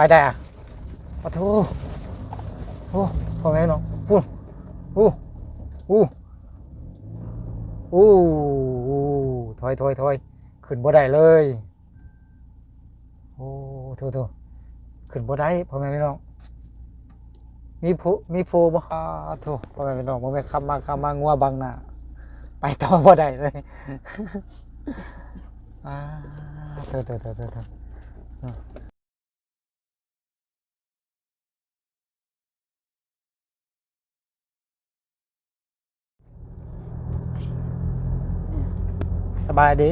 ไปได้อะปะทูโอ้พ่อแม่หน้องอู้อู้อู้อู้อู้ถอยถอยถอยขึ้นบ่ได้เลยโอ้โถโถขึ้นบ่ได้พ่อแม่พี่น้อง มีผู้มีโฟบ่อ่าโถพ่อแม่พี่น้องบ่แม่นคำมาคำมางัวบังหน้าไปต่อบ่ได้เลยอ่าโถโถโถโถ สบายดี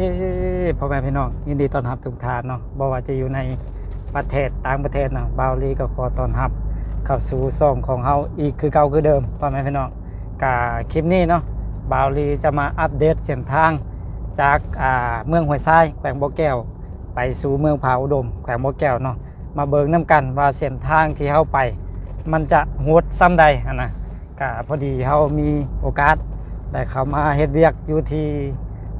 พ่อแม่พี่น้องยินดีต้อนรับทุกท่านเนาะบ่ว่าจะอยู่ในประเทศต่างประเทศเนาะบาวลีก็ขอต้อนรับเข้าสู่ซ่องของเฮาอีกคือเก่าคือเดิมพ่อแม่พี่น้องกาคลิปนี้เนาะบาวลีจะมาอัปเดตเส้นทางจากอ่าเมืองห้วยทรายแขวงบ่อแก้ว ไปสู่เมืองผาอุดม แขวงบ่อแก้วเนาะมาเบิ่งน้กันว่าเส้นทางที่เฮาไป มันจะโหดซ้ำใดอนะกาพอดีเฮามีโอกาสได้เข้ามาเฮ็ดเวียกอยู่ที่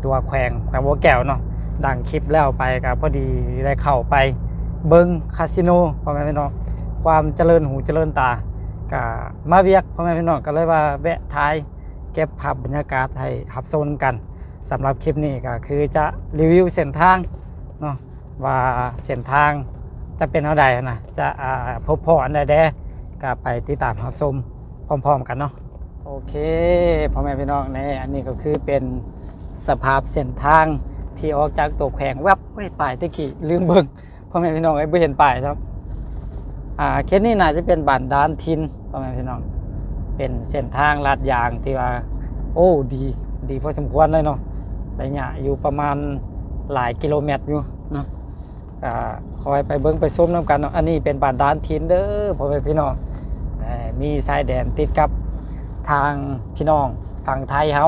ตัวแขวงแขวงบ่อแก้วเนาะดังคลิปแล้วไปก็พอดีได้เข้าไปเบิงคาสิโนพ่อแม่พี่น้องความเจริญหูเจริญตาก็มาเวียกพ่อแม่พี่น้องก็เลยว่าแวะท้ายเก็บภาพบรรยากาศให้หับโซนกันสำหรับคลิปนี้ก็คือจะรีวิวเส้นทางเนาะว่าเส้นทางจะเป็นอะไรนะจะอ่าพบพออันใดแดก็ไปติดตามหับชมพร้อม ๆ กันเนาะโอเคพ่อแม่พี่น้องในอันนี้ก็คือเป็น สภาพเส้นทางที่ออกจากตัวแขวงแวบไว้ป้ายตะกี้ลืมเบิ่งพ่อแม่พี่น้องไอ้ไม่เห็นป้ายครับอ่าเคสนี้น่าจะเป็นบ้านด้านทินพ่อแม่พี่น้อง เป็นเส้นทางลาดยางที่ว่า โอ้ดี ดีพอสมควรเลยเนาะระยะอยู่ประมาณหลายกิโลเมตรอยู่เนาะก็คอยไปเบิ้งไปส้มน้ำกันเนาะอันนี้เป็นบ้านด้านทินเด้อพ่อแม่พี่น้องมีชายแดนติดกับทางพี่น้องฝั่งไทยเฮา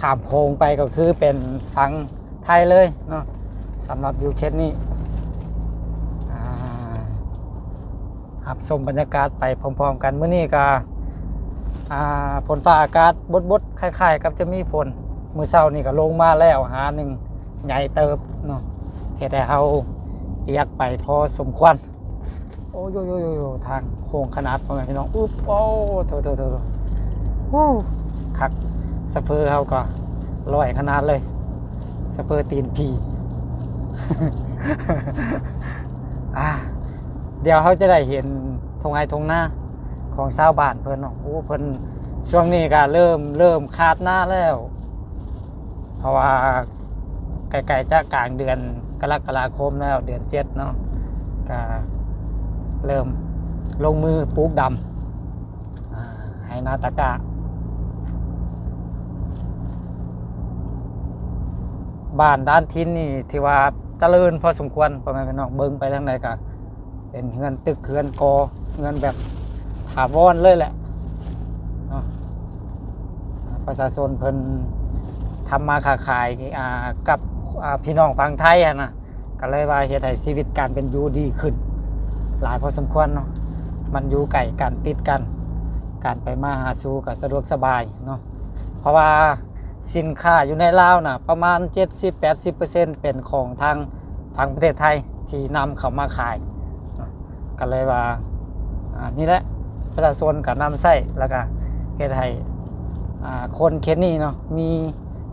ข้ามโค้งไปก็คือเป็นฝั่งไทยเลยเนาะสำหรับยูเคสนี้อ่าหับชมบรรยากาศไปพร้อมๆกันเมื่อนี้ก็อ่าฝนฟ้าอากาศบดๆคล้ายๆกับจะมีฝนมือเช้านี่ก็ลงมาแล้วหาหนึ่งใหญ่เติบเนาะเหตุให้เฮาเปียกไปพอสมควรโอ้ยโยโยโยยทางโค้งขนาดพ่อแม่พี่น้องอุ๊บโอ้โถโถโถโถวู้คัก สเฟอร์เฮาก็ลอยขนาดเลยสเฟอร์ตีนผีอ่าเดี๋ยวเขาจะได้เห็นทงไฮทงหน้าของชาวบ้านเพิ่นเนาะโอ้เพิ่นช่วงนี้ก็เริ่มเริ่มคาดหน้าแล้ว เพราะว่าไกลๆจะกลางเดือนกรกฎาคมแล้วเดือนเจ็ดเนาะก็เริ่มลงมือปลูกดำให้นาตะกะ บ้านด้านทินนี่ที่ว่าเจริญพอสมควรพ่อแม่พี่น้องเบิ่งไปทางใดก็เป็นเฮือนตึกเฮือนกอเฮือนแบบถาวรเลยแหละเนาะประชาชนเพิ่นทำมาค้าขายกับพี่น้องฝั่งไทยนะก็เลยว่าเฮ็ดให้ชีวิตการเป็นอยู่ดีขึ้น หลายพอสมควรเนาะมันอยู่ไก่กันติดกัน การไปมาหาสู่ก็สะดวกสบายเนาะเพราะว่า สินค้าอยู่ในลาวนะประมาณ 70-80%เป็นของทางฝั่งประเทศไทยที่นำเข้ามาขายเนาะก็เลยว่าอ่านี่แหละประชาชนกับนำใส่แล้วก็เฮ็ดให้คนเคนนี่เนาะมี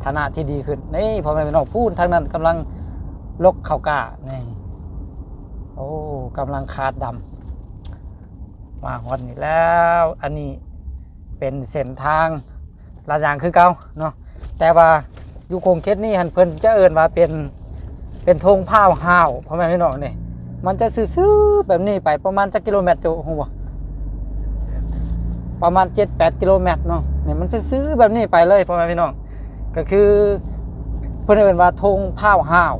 ฐานะที่ดีขึ้นนี่พอแม่พี่น้องพูดทางนั้นกำลังลกเข้ากานี่โอ้กำลังคาดดำมาฮอดนี่แล้ว อันนี้เป็นเส้นทางลาดยางคือเก่าเนาะ แต่ว่าอยู่โคงเคสนี่หันเพิ่นจะเอิ้นว่าเป็นเป็นธงผ้าห้าวพ่อแม่พี่น้องนี่มันจะซื่อๆแบบนี้ไปประมาณจักกิโลเมตรจูฮู้บ่ประมาณ 7-8 กิโลเมตรเนาะนี่มันจะซื้อแบบนี้ไปเลยพ่อแม่พี่น้องก็คือเพิ่นเอิ้นว่าธงผ้าห้าว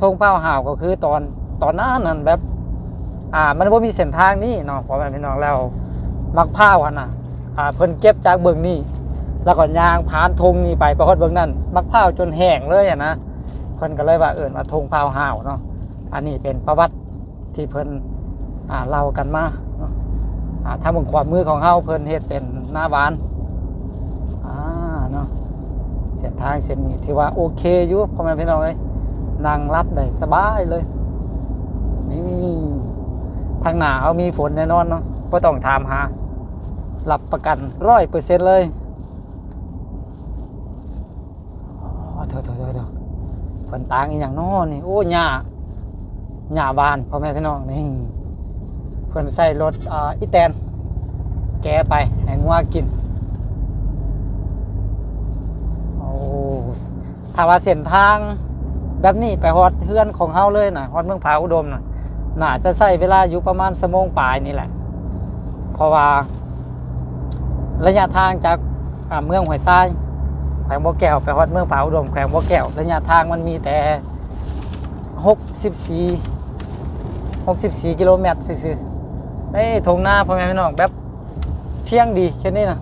ธงผ้าห้าวก็คือตอนตอนนั้นนั่นแบบอ่ามันบ่มีเส้นทางนี้เนาะพ่อแม่พี่น้องแล้วมักผ้าวหั่นน่ะอ่าเพิ่นเก็บจากเบิ่งนี่ แล้วก็ยางผ่านธงนี่ไปประคดเบื้องนั่นมักพร้าจนแห้งเลยนะเพิ่นก็เลยว่าเอิ่นว่าธงพร้าห่าวเนาะอันนี้เป็นประวัติที่เพิ่นอ่าเล่ากันมาเนาะอ่าถ้าบนความมือของเฮาเพิ่นเฮ็ดเป็นหน้าหวานอ่าเนาะเส้นทางเส้นนี้ที่ว่าโอเคอยู่พ่อแม่พี่น้องเอ้ยนั่งรับได้สบายเลยนี่ทางหน้าเฮามีฝนแน่นอนเนาะบ่ต้องถามหารับประกัน100%เลยอ๋อโถโถโถโถฝ นตางอีหยังน้อนี่โอ้หญ้าหญ้าบานพ่อแม่พี่น้องนี่เพิ่นใส่รถอ่าอีแตน แกไปให้งัวกินโอ้ถ้าว่าเส้นทางแบบนี้ไปฮอดเฮือนของเฮาเลยนะฮอดเมืองผาอุดมนะน่าจะใช้เวลาอยู่ประมาณสมงปลายนี่แหละ เพราะว่า ระยะทางจากเมืองห้วยทราย แขวงบ่อแก้วไปฮอดเมืองผาอุดมแขวงบ่อแก้วระยะทางมันมีแต่64 64กิโลเมตรซื่อๆไอ้ทงหน้าพ่อแม่พี่น้องแบบเพียงดีแค่นี้นะ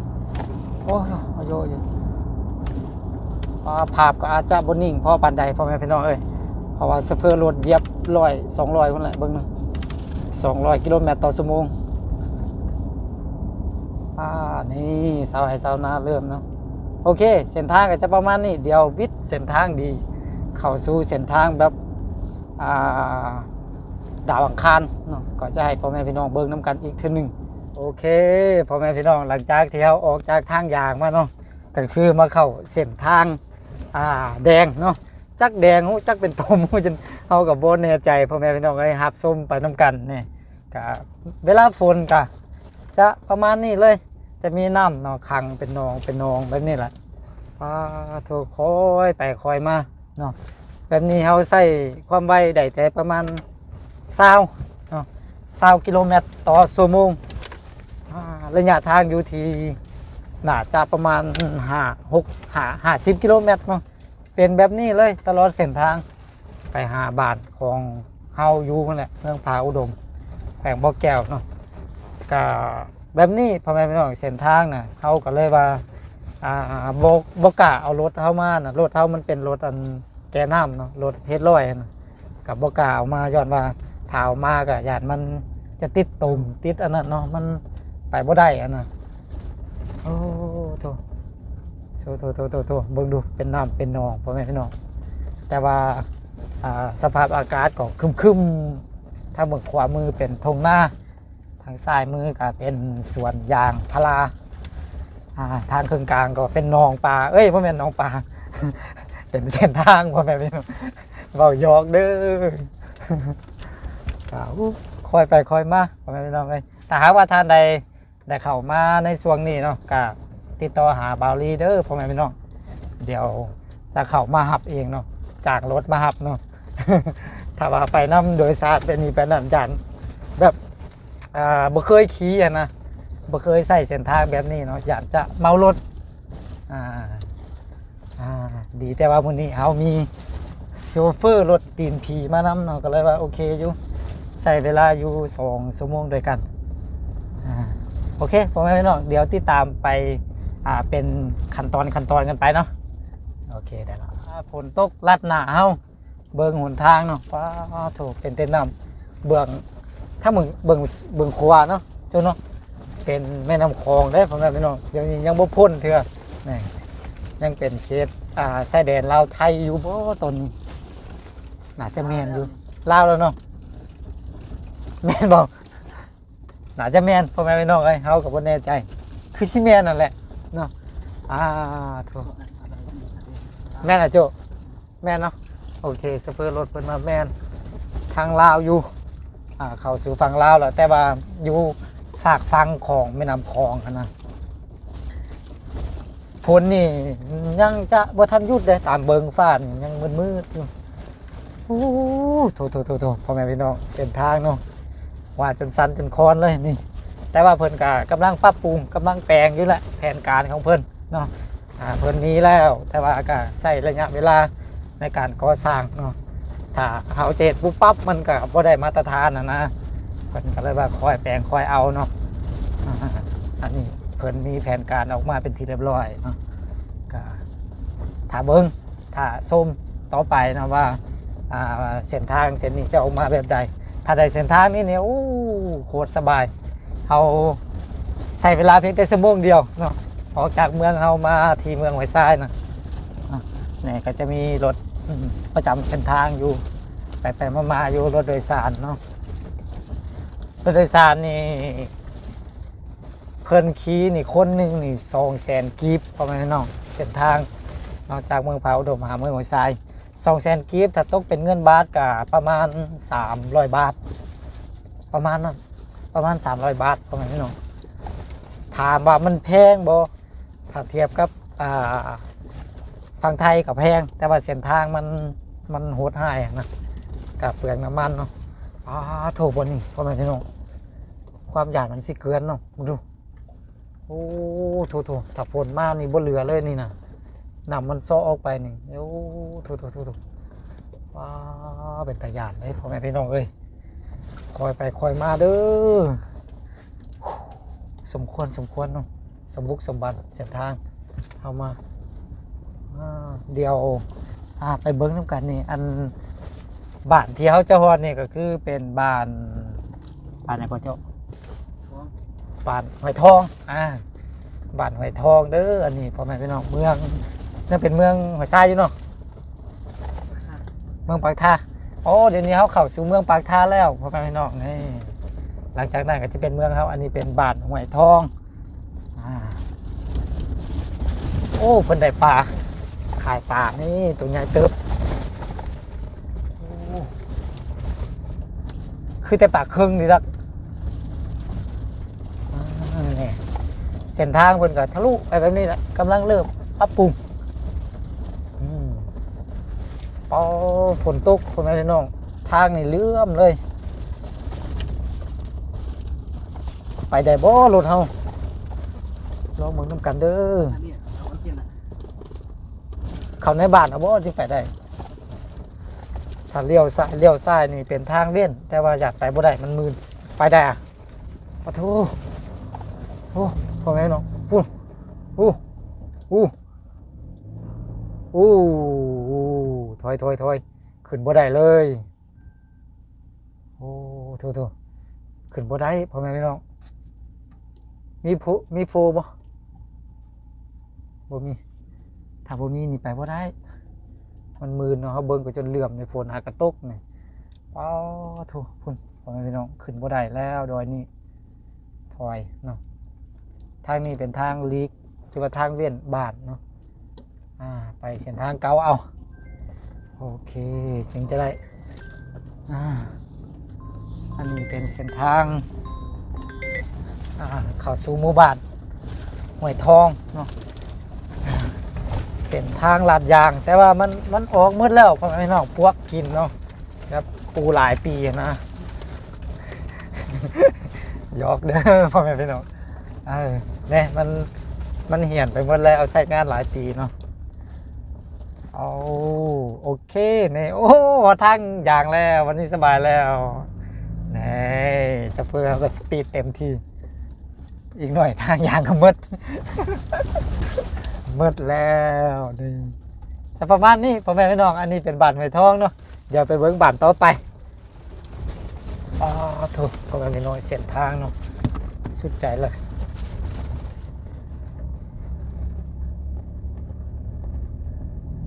โอ้ยโอ้ยอยอ่าภาพก็อาจจะบนนิ่งเพอปันใดพ่อแม่พี่น้องเอ้ยเพราะว่าสเฟอร์รถเยียบร้อยสองร้อยคนแหละเบิ้งหนึงสองร้อยกิโลเมตรต่อชั่วโมงอ่านี่สาวไห้สาวนาเริ่มเนาะ โอเค เส้นทางก็จะประมาณนี้เดี๋ยววิทย์เส้นทางดี เข้าสู่เส้นทางแบบาดาวอังคารเนาะก็จะให้พ่อแม่พี่น้องเบิ้งน้ำกันอีกทีหนึ่งโอเคพ่อแม่พี่น้องหลังจากที่เราออกจากทางยางมาเนาะก็คือมาเข้าเส้นทางาแดงเนาะจักแดงหูจักเป็นตมหูจนเอากับโบนแน่ใจพ่อแม่พี่น้องเลยฮับส้มไปน้ำกันนี่กะเวลาฝนกะจะประมาณนี้เลย จะมีน้ำเนาะขังเป็นนองเป็นนองแบบนี้แหละป้าโถคอยไปคอยมาเนาะแบบนี้เขาใส่ความไวได้แต่ประมาณเศร้าเนาะเศร้ากิโลเมตรต่อชั่วโมงอ่าระยะทางอยู่ที่น่าจะประมาณห้าหกห้าห้าสิบกิโลเมตรเนาะเป็นแบบนี้เลยตลอดเส้นทางไปหาบานของเฮาอยู่นั่นแหละเมืองผาอุดมแขวงบ่อแก้วเนาะก็ แบบนี้พ่อแม่พี่น้องเส้นทางน่ะเฮาก็เลยว่าอ่าบ่บ่กล้าเอารถเฮามาน่ะรถเฮามันเป็นรถอันแกน้ำเนาะรถเฮ็ดร้อยนะกับบกล้าเอามาย้อนว่าถ้าเอามาก็ญาติมันจะติดตุ่มติดอันนั้นเนาะมันไปบ่ได้อันน่ะโอ้โถโถโถโถโถโถเบิ่งดูเป็นน้ำเป็นหนองพ่อแม่พี่น้องแต่ว่าอ่าสภาพอากาศก็ครึมๆทางเบื้องขวามือเป็นทงหน้าางซ้ายมือก็เป็นสวนยางพาราาทางครึ่งกลางก็เป็นหนองปลาเอ้ยพ่อแม่นหนองปลาเป็นเส้นทางพ่อแม่พี่น้องเบายอกเด้อคอยไปคอยมาพ่อแม่พี่น้องเลยถ้าหากว่าท่านใดได้เข้ามาในช่วงนี้เนาะก็ติดต่อหาบาวลีเด้อพ่อแม่พี่น้องเดี๋ยวจะเข้ามาหับเองเนาะจากรถมาหับเนาะถ้าว่าไปนํโดยสารเป็นนี่เป็นนั่นจันแบบ อ่าบ่เคยขี่อะนะบ่เคยใส่เส้นทางแบบนี้เนาะอยากจะเมารถอ่าอ่าดีแต่ว่ามื้อนี้เฮามีโซเฟอร์รถตีนผีมานำเนาะก็เลยว่าโอเคอยู่ใส่เวลาอยู่2ชั่วโมงด้วยกันอ่าโอเคพ่อแม่พี่น้องเดี๋ยวติดตามไปอ่าเป็นขั้นตอนขั้นตอนกันไปเนาะโอเคได้แล้วฝนตกลัดหนาเฮาเบิ่งหนทางเนาะป้าโถเป็นเต้นน้ำเบื้อง ถ้ามึงเบิ่งเบิ่งขวาเนาะเจ้าเนาะเป็นแม่น้ำคลองได้อพ่อแม่พี่น้องเดี๋ยวนี้ยังบ่พ้นเถื่อนี่ยังเป็นเขตอ่าชายแดนลาวไทยอยู่บ่ตนนี้น่าจะแม่นอยู่ลาวแล้วเนาะแม่นบ่น่าจะแมนพ่อแม่พี่น้องไอ้ยเฮากับบ่แน่ใจ คือสิแมนนั่นแหละเนาะอ่าโถแม่นอะโจแม่นเนาะโอเคสเปอร์รถเพิ่นมาแม่นทางลาวอยู่ อ่าเข้าสู่ฝั่งลาวแล้วแต่ว่าอยู่ฝากฟังของแม่น้ำคลองอะนะฝนนี่ยังจะบ่ทันหยุดเลยตามเบิงฟ้านี่ยังมืดๆอยู่โอ้โถโถโถโถพ่อแม่พี่น้องเส้นทางเนาะว่าจนสั้นจนคอนเลยนี่ แต่ว่าเพิ่นก็กำลังปรับปรุงกำลังแปลงอยู่แหละแผนการของเพิ่นเนาะอ่าเพิ่นมีแล้วแต่ว่าก็ใช้ระยะเวลาในการก่อสร้างเนาะ ถ้าเฮาเฮ็ดปุ๊บปั๊บมันก็บ่ได้มาตรฐานนะนะเพิ่นก็เลยว่าคอยแปลงคอยเอาเนาะอันนี้เพิ่นมีแผนการออกมาเป็นที่เรียบร้อยเนาะก็ถ้าเบิ่งถ้าส้มต่อไปนะว่าอ่าเส้นทางเส้นนี้จะออกมาแบบใด ถ้าได้เส้นทางนี้เนี่ยโอ้โคตรสบายเราใช้เวลาเพียงแต่ชั่วโมงเดียวเนาะออกจากเมืองเรามาที่เมืองไวซ้ายนะเนี่ยก็จะมีรถ ประจำเส้นทางอยู่ไปไปมามาๆอยู่รถโดยสารเนาะรถโดยสารนี่เพิ่นขี่นี่คนหนึ่งนี่สองแสนกีบประมาณนั้นเนาะเส้นทางนอกจากเมืองพาดมหาเมืองหัวไซสองแสนกีบถ้าตกเป็นเงินบาทก็ประมาณสามร้อยบาท ประมาณนั้นประมาณสามร้อยบาทประมาณนี้เนาะถามว่ามันแพงบ่ถ้าเทียบกับอ่า ฝั่งไทยกับแพง แต่ว่าเส้นทางมันมันโหดหายนะกับเปลืองน้ำมันเนาะอ้าโถบนนี่พ่อแม่พี่น้องความหยาดมันสิเกินเนาะมึงดูโอ้โถโถถ้าฝนมากนี่บ่เหลือเลยนี่นะนำมันซ้อออกไปนี่โอ้โถโถโถโถว้าเป็นตาหยาดเลยพ่อแม่พี่น้องเอ้ยคอยไปคอยมาเด้อสมควรสมควรเนาะสมบุกสมบัติเส้นทางเอามา เดี๋ยวอ่าไปเบิ้งน้ำกันนี่อันบ้านที่เขาเจ้าฮอดนี่ก็คือเป็นบ้านบ้านไหนก็เจ้าบ้านหอยทองอ่าบ้านหอยทองเด้ออันนี้พ่อแม่พี่น้องเมืองนั่นเป็นเมืองหอยทรายอยู่เนาะเมืองปากท่าโอ้เดี๋ยวนี้เขาเข้าสู่เมืองปากท่าแล้วพ่อแม่พี่น้องนี่หลังจากนั้นก็จะเป็นเมืองเขาอันนี้เป็นบ้านหอยทองอ่าโอ้เพิ่นได้ปลา ขายปลานี่ตัวใหญ่เติบคือแต่ปากครึ่งนี่ลักนี่เส้นทางเพิ่นก็ทะลุไปแบบนี้แหละกำลังเริ่มปรับปรุงอืมพอฝนตกคนแม่พี่น้อง ทางนี่เลื่อมเลย ไปได้บ่รถเฮาลองเมืองน้ำกันเด้อ อันนี้เอาอันเทียนอะ เขาในบ้านเอาบ่จึงไปได้ ถ้าเลี้ยวซ้ายเลี้ยวซ้ายนี่เป็นทางเลี่ยนแต่ว่าอยากไปบ่ได้มันมืนไปได้อะปะทูโอ้พ่อแม่น้องปูอู้อู้อู้อู้ถอยถอยถอยขึ้นบ่ได้เลยโอ้โถโถขึ้นบ่ได้พ่อแม่พี่น้องมีผู้มีโฟบ่บ่มี ถ้าบ่มีนี่ไปบ่ได้ มันมืนเนาะเาเบิ่งก็จนเหลื่อมในฝนหากระตกนี่ป้าวโถพุ่นพ่อแม่พี่น้องขึ้นบ่ได้แล้วดอยนี้ถอยเนาะทางนี้เป็นทางลีกหรือว่าทางเวียนบาทเนาะอ่าไปเส้นทางเก่าเอาโอเคจึงจะได้อ่าอันนี้เป็นเส้นทางอ่าเข้าสู่หมู่บ้านห้วยทองเนาะ เป็นทางลาดยาง แต่ว่ามันมันออกมืดแล้วพ่อแม่พี่น้องพวกกินเนาะครับปูหลายปีนะยอกเด้อพ่อแม่พี่น้องเออเนี่ยมันมันเหี่ยนไปหมดแล้วเอาใช้งานหลายปีเนาะเอาโอเคเนี่ยโอ้ว่าทางยางแล้ววันนี้สบายแล้วนี่สเฟอร์ก็สปีดเต็มที่ อีกหน่อยทางยางก็มืด มืดแล้วนี่จะประมาณนี้พ่อแม่พี่น้องอันนี้เป็นบานหอยทองเนาะเดี๋ยวไปเบิ้งบานต่อไปอ๋อถูกพ่อแม่พี่น้องเส้นทางเนาะสุดใจเลย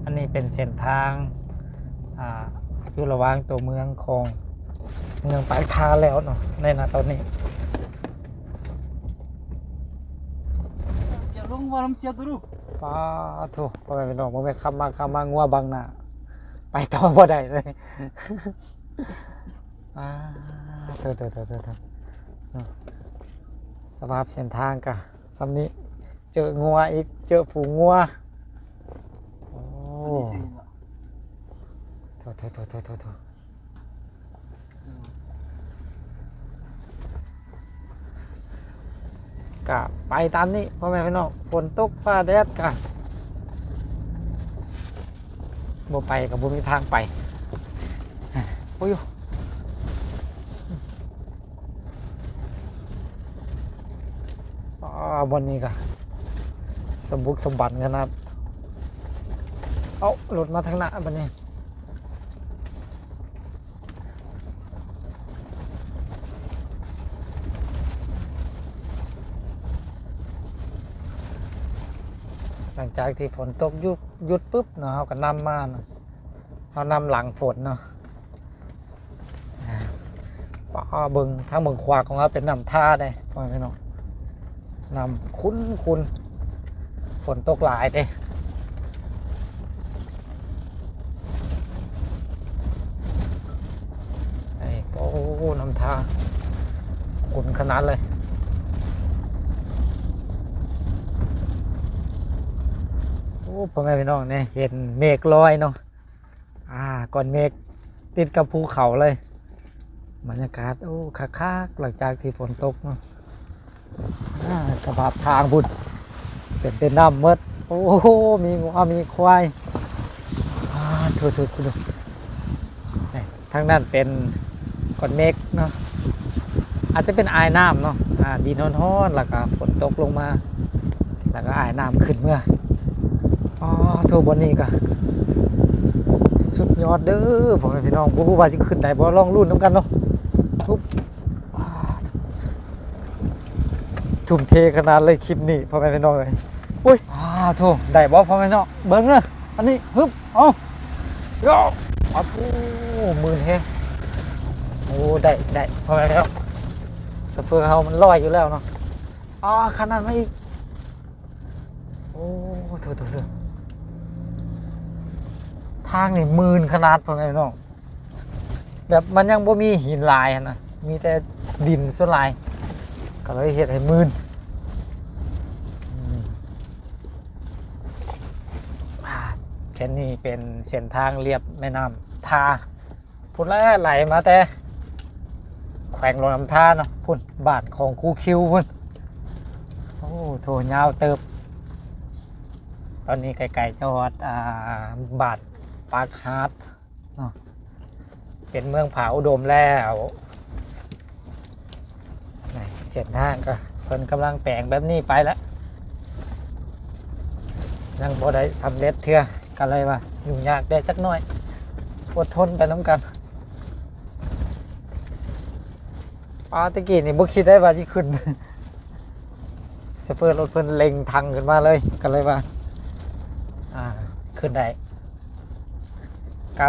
อันนี้เป็นเส้นทางอ่าอยู่ระหว่างตัวเมืองของเมืองปายทาแล้วเนาะในนาตอนนี้อย่าลงว่าน้ำเสียตัวรู้ ป้าโถพ่อแม่พี่น้องพ่อแม่คำมาคำมางัวบังหน้าไปต่อบ่ได้เลยอ่าเถอะเถอะเถอะเถอะเถอะเนาะสภาพเส้นทางกะสำนี้เจองัวอีกเจอฝูงงัวโอ้อันนี้สิว่ะโถโถโถโถโถโถ กะไปตามนี้พ่อแม่พี่น้องฝนตกฟ้าแดดกะบ่ไปกับบ่มีทางไปโอ้ยอ๋อบนนี้ก็สมบุกสมบัติขนาดเอาหลุดมาทางหน้าบันนี้ จากที่ฝนตกยุดหยุดปุ๊บเนาะเขาก็นำมาเนาะเขานำหลังฝนเนาะอ่าป๋ออเบิงทางเบิงขวาของเราเป็นน้ำท่าได้พ่อแม่พี่น้องน้ำคุ้นคุ้นฝนตกหลายเด้ไอ้โอ้น้ำท่าคุ้นขนาดเลย โอ้ พ่อแม่พี่น้องเนี่ยเห็นเมฆลอยเนาะอ่าก่อนเมฆติดกับภูเขาเลยบรรยากาศโอ้คักๆหลังจากที่ฝนตกเนาะอ่าสภาพทางบุญเป็นเป็นน้ำหมดโอ้โหมีงัวมีควายอ่าถูกถูคุณดูทางนั้นเป็นก้อนเมฆเนาะอาจจะเป็นอายน้ำเนาะอ่าดินร้อนๆแล้วก็ฝนตกลงมา แล้วก็อายน้ำขึ้นเมื่อ อ๋อถูกบนนี้ก็สุดยอดเด้อพ่อแม่พี่น้องบ่ฮู้ว่าสิขึ้นได้บ่ลองรุ่นนํกันเนาะทุบทุ่มเทขนาดเลยคลิปนี้พ่อแม่พี่น้องเอ้ยอุ้ยอ้าโธ่ได้บ่พ่อแม่พี่น้องเบิ่งเด้ออันนี้ฮึบเอาโยอ้าโอ้หมื่นเฮโอ้ได้ได้พ่อแม่พี่น้องสเฟอร์เฮามันลอยอยู่แล้วเนาะอ๋อขนาดมาอีกโอ้โถโถโถางนี่หมื่นขนาดพอแม่พี่น้องแบบมันยังบ่มีหินลายนะมีแต่ดินส่วนลาย ก็เลยเฮ็ดให้หมื่นอืมอ่าแค่นี้เป็นเส้นทางเรียบแม่น้ำทาพุ่นแล้ไหลมาแต่ แขวงลงน้ำทาเนาะพุ่นบาทของคูคิวพุ่นโอ้โถยาวเติบ ตอนนี้ไกลๆจังหวัดอ่าบาท ปากฮาร์ดเป็นเมืองผาอุดมแล้วเส้นทางก็เพิ่นกำลังแปลงแบบนี้ไปแล้วยังบ่ได้สำเร็จเทื่อกันเลยว่ายุ่ยากได้จักหน่อยอดทนไปน้ำกันปาตะกี้นี่บ่คิดได้ว่าสิขึ้นสเฟอร์รถเพิ่นเล็งทางขึ้นมาเลยกันเลยว่า อ่า ขึ้นได้ ก็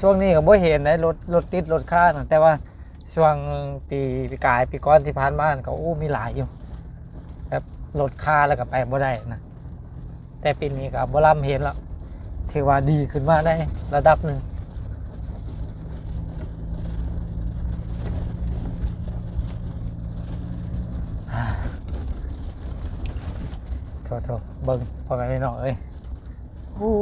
ช่วงนี้ก็บ่เห็นนะรถรถติดรถค่านะแต่ว่าช่วงปีปีกายปีก้อนที่ผ่านมาก็โอ้มีหลายอยู่แบบรถค่าแล้วก็ไปบ่ได้นะแต่ปีนี้ก็บ่ล่ำเห็นแล้วถือว่าดีขึ้นมาได้ระดับหนึ่งอ่าโทษโทษเบิ่งพ่อแม่พี่น้องเอ้ยโอ้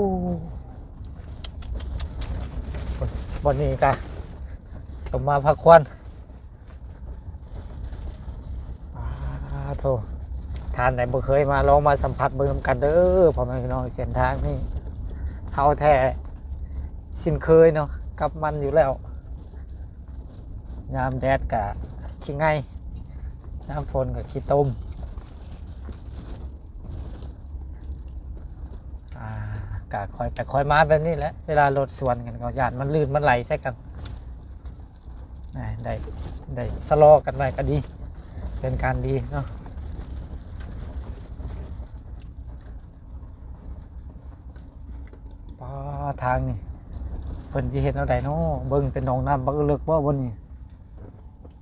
บนนี้กะสมมาพักควันอาโถทานไหนบ่เคยมาลองมาสัมผัสเบิ่งนกันเด้อพ่อแม่พี่น้องเส้นทางนี่เฮาแท้สิ้นเคยเนาะกับมันอยู่แล้วยามแดดกะขี้ไงยามฝนกะขี้ต้มอ่า กะคอยไปคอยมาแบบนี้แหละเวลารถสวนกันก็ยานมันลื่นมันไหลใส่กันได้ได้ได้สลอกันไว้ก็ดี เป็นการดีเนาะป้าทางนี่เพิ่นสิเห็นเอาได้เนาะเบิ่งเป็นหนองน้ำบักเลิกบ่บนนี่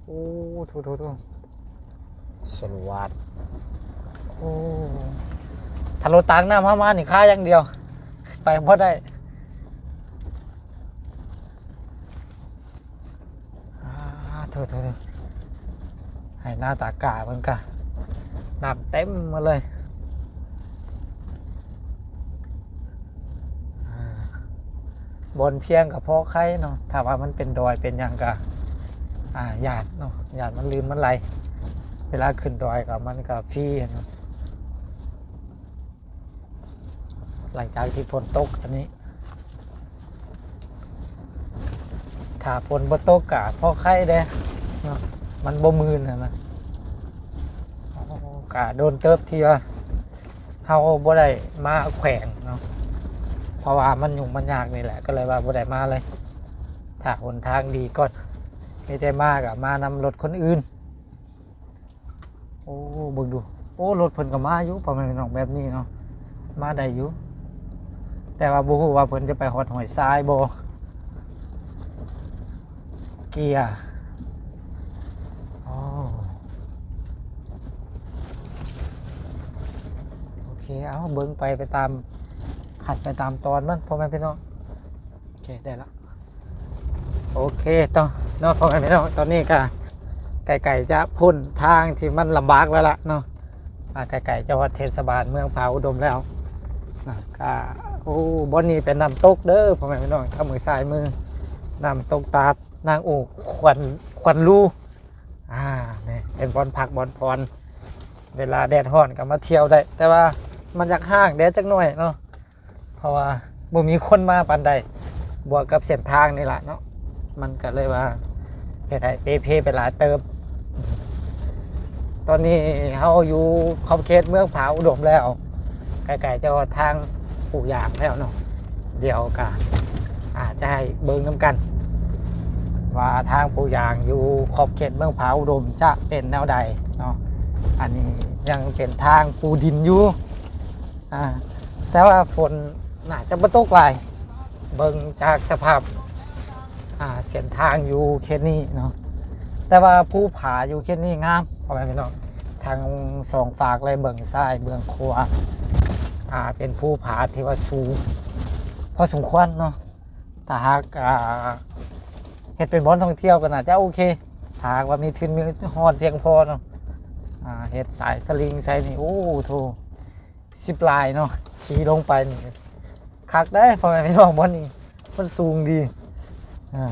โอ้โถโถโถสลวัดโอ้ถ้ารถตางน้ำมามานี่ค่าอย่างเดียว ไปบ่ได้อ่าโถโถโถให้หน้าตากามันกะน้ำเต็มมาเลยบนเพียงกับพ่อไข่เนาะถ้าว่ามันเป็นดอยเป็นยังกะอ่าหยาดเนาะหยาดมันลืมมันไหล เวลาขึ้นดอยกับมันก็ฟรีเนาะ หลังจากที่ฝนตกอันนี้ ถ้าฝนบ่ตกกะพ่อไข่เด้เนาะมันบ่มืนนะนะกะโดนเติบที่ว่าเฮาบ่ได้มาแขวงเนาะเพราะว่ามันยุ่งมันยากนี่แหละ ก็เลยว่าบ่ได้มาเลย ถ้าหนทางดีก็ไม่ได้มากอะมานำรถคนอื่น โอ้เบิ่งดู โอ้รถเพิ่นก็มาอยู่ประมาณน้องแบบนี้เนาะมาได้อยู่ แต่ว่าบุหูว่าเพิ่นจะไปหอดหอยทรายบ่เกียร์โอเค เอาเบิ้งไปไปตาม ขัดไปตามตอนมันพ่อแม่พี่น้องโอเค ได้แล้ว โอเคต่อนอกพ่อแม่พี่น้องตอนนี้ก็ไก่ไก่จะพุ่นทางที่มันลำบากแล้วล่ะเนาะไก่ไก่จะวัดเทศบาลเมืองผาอุดมแล้วนะก็ โอ้บอนนี้เป็นน้ำตกเด้อพ่อแม่พี่น้องถ้ามือซ้ายมือน้ำตกตาดนางโอ้ควันควันรูอ่าเนี่ยเป็นบอลพักบอลพร เวลาแดดร้อนก็มาเที่ยวได้ แต่ว่ามันจากห้างแดดจักหน่อยเนาะเพราะว่าบ่มีคนมาปานใดบวกกับเส้นทางนี่แหละเนาะมันก็เลยว่าเพไทยเปเพไปหลายเติม ตอนนี้เฮาอยู่ขอบเขตเมืองผาอุดมแล้วไกลๆจะทาง ปู่ยางแล้วเนาะเดี๋ยวก็อาจจะให้เบิ่งน้ำกัน ว่าทางปู่ยางอยู่ขอบเขตเมืองผาอุดมจะเป็นแนวใดเนาะอันนี้ยังเป็นทางปูดินอยู่อ่าแต่ว่าฝนน่าจะบ่ตกหลายเบิ่งจากสภาพอ่าเส้นทางอยู่เค่นี้เนาะแต่ว่าภูผาอยู่เค่นี้งามพ่อแม่พี่น้องทางสองฝากเลยเบิ่งซ้ายเบิ่งขวา อ่าเป็นภูผาที่ว่าสูงพอสมควรเนาะถ้าหากอ่าเฮ็ดเป็นบอนท่องเที่ยวก็น่าจะโอเคถ้าหากว่ามีทุนมีฮอดเพียงพอเนาะอ่าเฮ็ดสายสลิงใส่นี่โอ้โถสิบลายเนาะขี่ลงไปนี่คักได้พอแม่พี่น้องบอนนี่มันสูงดีอ่า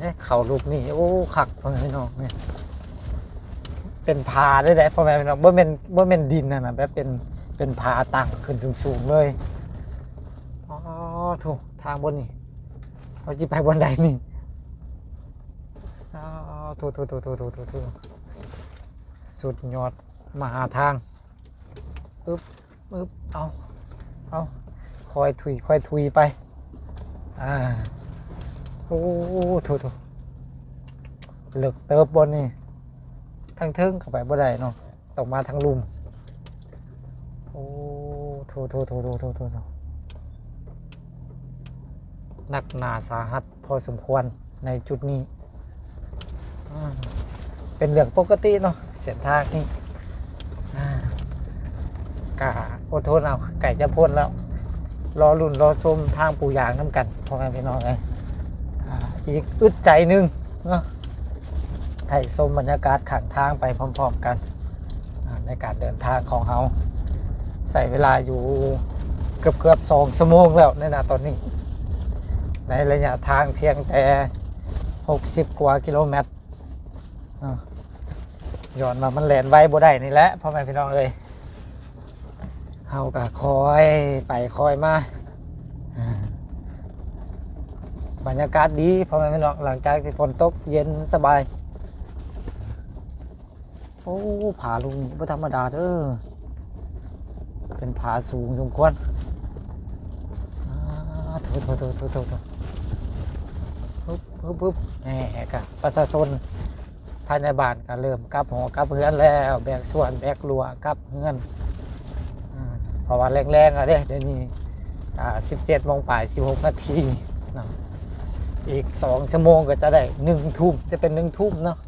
เอ๊ะเขาลูกนี่โอ้คักพ่อแม่พี่น้องเนี่ยเป็นผาได้ได้พ่อแม่พี่น้องบ่แม่นบ่แม่นดินนะนะแบบเป็น เป็นผาตั้งขึ้นสูงๆเลยอ๋อโถทางบนนี่เขาจิไปบนใดนี่อ๋อโถโถโถโถโถโถโถสุดยอดมหาทางปึ๊บปึ๊บเอาเอาคอยถุยคอยถุยไปอ่าโอ้โถโถเลิกเติบบนนี่ทั้งเทิงเข้าไปบ่ได้เนาะต้องมาทางลุม โอ้โถโถโถโถโถโถโถหนักหนาสาหัสพอสมควรในจุดนี้ เป็นเรื่องปกติเนาะเส้นทางนี่กะอดทนเอาไก่จะพ่นแล้ว รอรุ่นรอชมทางปูยางน้ำกันพอแม่พี่น้องเลยอ่าอีกอึดใจนึงเนาะให้ชมบรรยากาศขังทางไปพร้อม ๆ กัน ในการเดินทางของเรา ใส่เวลาอยู่เกือบเกือบสองชั่วโมงแล้วในนาตอนนี้ ในระยะทางเพียงแต่60กว่ากิโลเมตรย้อนมามันแหลนไว้บ่ได้นี่แหละพ่อแม่พี่น้องเอ้ยเฮาก็คอยไปคอยมาบรรยากาศดีพ่อแม่พี่น้องหลังจากที่ฝนตกเย็นสบาย โอ้ผาลุงนี่ธรรมดาเด้อ เป็นผาสูงสมควรอ่าโถโถโถโถโถโถปึ๊บปึ๊บปึ๊บแหมกะประชาชนภายในบ้านก็เริ่มกลับหอกลับเฮือนแล้ว แบกส่วนแบกลัวกลับเฮือนอ่าเพราะว่าแรงๆอะเด้เดี๋ยวนี้อ่า17โมงป่าย16นาทีนะอีก2ชั่วโมงก็จะได้1ทุ่มจะเป็น1ทุ่มเนาะ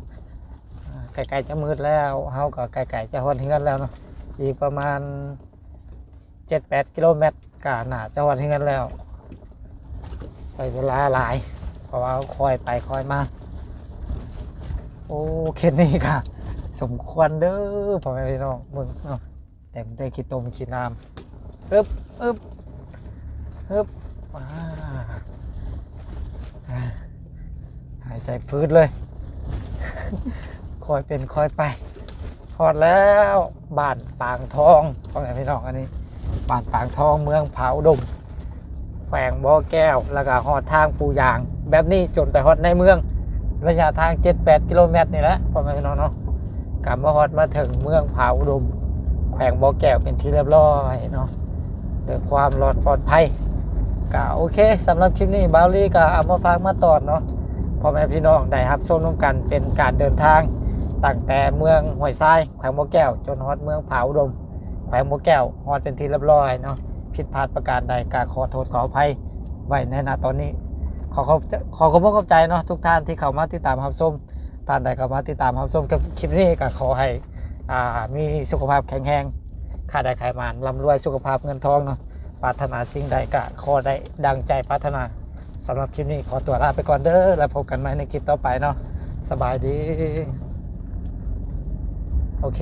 อ่ไกลๆจะมืดแล้วเฮาก็ไกลๆจะฮอดเฮือนแล้วเนาะอีกประมาณ 7-8กิโลเมตรก็น่าจะฮอดเฮือนแล้วใช้เวลาหลาย เพราะว่าคอยไปคอยมา โอ้เคนนี่ค่ะ สมควรเด้อพ่อแม่พี่น้องมึงเนาะแต่มได้คิดตมคิดน้ำอึบอึบอึบอ่าอ่าหายใจฟืดเลยคอยเป็นคอยไปพอดแล้วบ้านปางทองพ่อแม่พี่น้องอันนี้ บ้านปางทองเมืองผาอุดมแขวงบ่อแก้ว แล้วก็หอดทางปูยาง แบบนี้จนไปฮอดในเมือง ระยะทาง 7-8 กิโลเมตรนี่แหละพ่อแม่พี่น้องเนาะกลับมาฮอดมาถึงเมืองผาอุดม แขวงบ่อแก้วเป็นที่เรียบร้อยเนาะด้วยความรอดปลอดภัยก็โอเคสำหรับคลิปนี้บาลี่ก็เอามาฝากมาตอนเนาะพ่อแม่พี่น้องได้รับชมร่วมกันเป็นการเดินทางตั้งแต่เมืองห้วยทรายแขวงบ่อแก้ว จนฮอดเมืองผาอุดม แขวงบ่อแก้วฮอดเป็นที่เรียบร้อยเนาะผิดพลาดประการใดก็ขอโทษขออภัยไว้ในนาตอนนี้ ขอขอบขอขอบคุณขอบใจเนาะทุกท่านที่เข้ามาติดตามรับชมท่านใดเข้ามาติดตามรับชมกับคลิปนี้ก็ขอให้อ่ามีสุขภาพแข็งแรงค่าได้ขายมานร่ำรวยสุขภาพเงินทองเนาะปรารถนาสิ่งใดก็ขอได้ดังใจปรารถนาสำหรับคลิปนี้ขอตัวลาไปก่อนเด้อแล้วพบกันใหม่ในคลิปต่อไปเนาะสบายดี โอเค